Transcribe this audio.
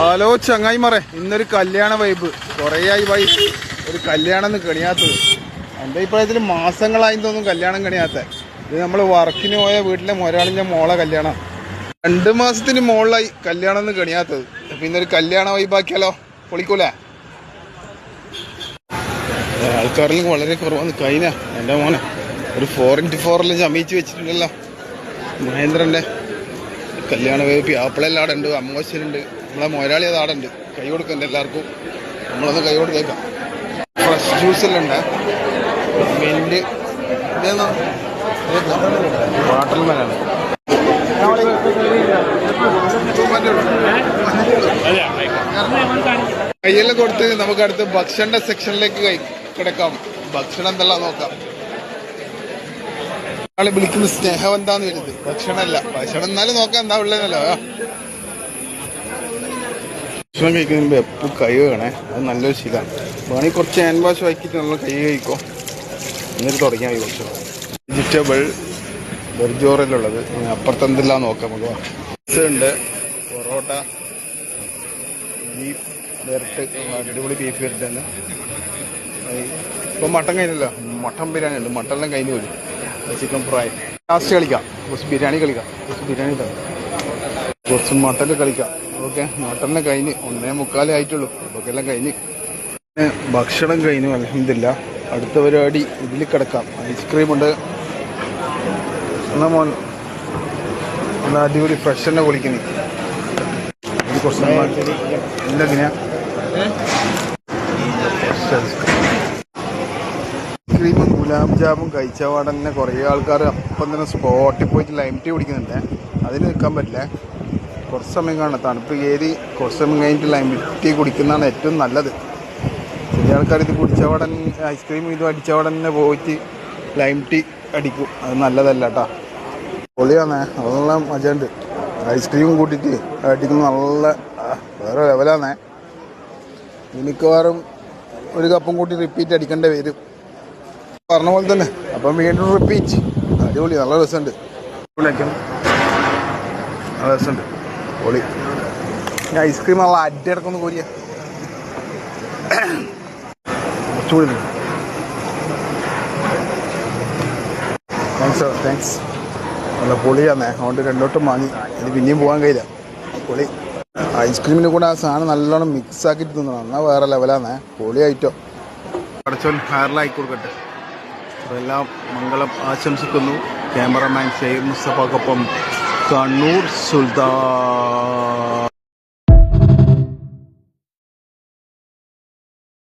Hello ചങ്ങായിമാരെ ഇന്നൊരു കല്യാണ വൈബ് കുറേയായി വൈ ഒരു കല്യാണം കണിയാത്തത്. എന്റെ അഭിപ്രായത്തിൽ മാസങ്ങളായി തോന്നും കല്യാണം കണിയാത്ത. ഇത് നമ്മൾ വർക്കിന് പോയ വീട്ടിലെ മൊരാളിന്റെ മോളെ കല്യാണം. രണ്ട് മാസത്തിന് മുകളിലായി കല്യാണം എന്ന് കണിയാത്തത്. അപ്പൊ ഇന്നൊരു കല്യാണ വൈബാക്കിയാലോ പൊളിക്കൂല. ആൾക്കാരിലും വളരെ കുറവാണ് കഴിഞ്ഞ എന്റെ മോനെ. ഒരു ഫോർ ഇന്റു ഫോറിൽ ചമയിച്ച് വെച്ചിട്ടുണ്ടല്ലോ. മഹേന്ദ്രന്റെ കല്യാണ വേപ്പി ആപ്പിളെല്ലാം അവിടെ ഉണ്ട്. അമ്മോശനുണ്ട്. നമ്മളെ മൊരാളി അത് ആടുണ്ട് കൈ കൊടുക്കണ്ട എല്ലാവർക്കും. നമ്മളൊന്ന് കൈ കൊടുത്തേക്കാം ഫ്രഷ് ജ്യൂസ് എല്ലാം ഉണ്ട്. മിന്റ് വാട്ടർ മെലാണ് കയ്യെല്ലാം കൊടുത്ത് നമുക്ക് അടുത്ത് ഭക്ഷണ സെക്ഷനിലേക്ക് കിടക്കാം. ഭക്ഷണം എന്തെല്ലാം നോക്കാം. ആൾ വിളിക്കുന്ന സ്നേഹം എന്താന്ന് വരുന്നത് ഭക്ഷണമല്ല. ഭക്ഷണം എന്നാലും നോക്കാം എന്താ ഉള്ളതെന്നല്ലോ. ഭക്ഷണം കഴിക്കുന്ന മുമ്പ് എപ്പോഴും കൈ വേണേ? അത് നല്ലൊരു ശീലമാണ് വേണമെങ്കിൽ കുറച്ച് ഹാൻഡ് വാഷ് വായിക്കിട്ട് നമ്മൾ കൈ കഴിക്കോ. എന്നിട്ട് തുടങ്ങിയാൽ മതി ഭക്ഷണം വെജിറ്റബിൾ വെർജോറിലുള്ളത് അപ്പുറത്ത് എന്തെല്ലാം നോക്കാം നമുക്ക്. ഉണ്ട്. പൊറോട്ട ബീഫ് വരട്ട്. അടിപൊളി ബീഫ് വരട്ടാണ് ഇപ്പൊ മട്ടൻ കഴിഞ്ഞല്ലോ. മട്ടൻ ബിരിയാണി ഉണ്ട് മട്ടൻ മട്ടനെല്ലാം കഴിഞ്ഞു പോയി. ചിക്കൻ ഫ്രൈ ലാസ്റ്റ് കളിക്കാം. കുറച്ച് ബിരിയാണി കളിക്കാം. കുറച്ച് ബിരിയാണി കുറച്ച് മട്ടൻ കളിക്കാം. ഓക്കെ മട്ടനെ കഴിഞ്ഞ് ഒന്നേ മുക്കാലേ ആയിട്ടുള്ളൂ. അതൊക്കെ എല്ലാം കഴിഞ്ഞ് ഭക്ഷണം കഴിഞ്ഞു. അലഹമില്ല അടുത്ത പരിപാടി ഇതിൽ കിടക്കാം. ഐസ്ക്രീം ഉണ്ട്. എന്നാ മോൻ? എന്നാൽ അടിപൊളി ഫ്രഷ് തന്നെ കുളിക്കുന്നു ഇത് കുറച്ച് ഐസ്ക്രീമും ഗുലാബ് ജാമും കഴിച്ച തന്നെ കുറേ ആൾക്കാർ അപ്പം തന്നെ സ്പോട്ടിൽ പോയിട്ട് ലൈം ടീ കുടിക്കുന്നുണ്ട്. അതിന് നിൽക്കാൻ പറ്റില്ല. കുറച്ച് സമയം കാണാം തണുപ്പ് കയറി കുറച്ച് സമയം കഴിഞ്ഞിട്ട് ലൈം ടീ കുടിക്കുന്നതാണ് ഏറ്റവും നല്ലത്. ചില ആൾക്കാർ ഇത് കുടിച്ച പാടൻ ഐസ്ക്രീം ഇത് അടിച്ച തന്നെ പോയിട്ട് ലൈം ടീ അടിക്കും. അത് നല്ലതല്ല കേട്ടോ. പൊളിയാണേ. നല്ല മജയുണ്ട് ഐസ്ക്രീം കൂട്ടിയിട്ട് അടിക്കുന്നത് നല്ല വേറെ ലെവലാണേ മിക്കവാറും ഒരു കപ്പും കൂട്ടി റിപ്പീറ്റ് അടിക്കേണ്ടി വരും. പറഞ്ഞ പോലെ തന്നെ. അപ്പം വീണ്ടും റിപ്പീറ്റ് അടിപൊളി നല്ല രസമുണ്ട്. നല്ല രസമുണ്ട്. പൊളി ഐസ്ക്രീം നല്ല അടിയടക്കൊന്ന് കോരിയ. കുറച്ചുകൂടി താങ്ക്സ് താങ്ക്സ് നല്ല പൊളിയാന്നേ. അതുകൊണ്ട് രണ്ടോട്ടും വാങ്ങി. ഇനി പിന്നെയും പോകാൻ കഴിയില്ല. പൊളി. ഐസ്ക്രീമിന് കൂടെ ആ സാധനം നല്ലോണം മിക്സ് ആക്കിയിട്ട് തിന്നണം. എന്നാൽ വേറെ ലെവലാന്നേ പൊളിയായിട്ടോ. അടച്ചോൻ ഹയറിലായി കൊടുക്കട്ടെ. എല്ലാം മംഗളം ആശംസിക്കുന്നു. ക്യാമറമാൻ ഷെയ്ഖ് മുസ്തഫക്കൊപ്പം കണ്ണൂർ സുൽത്താൻ.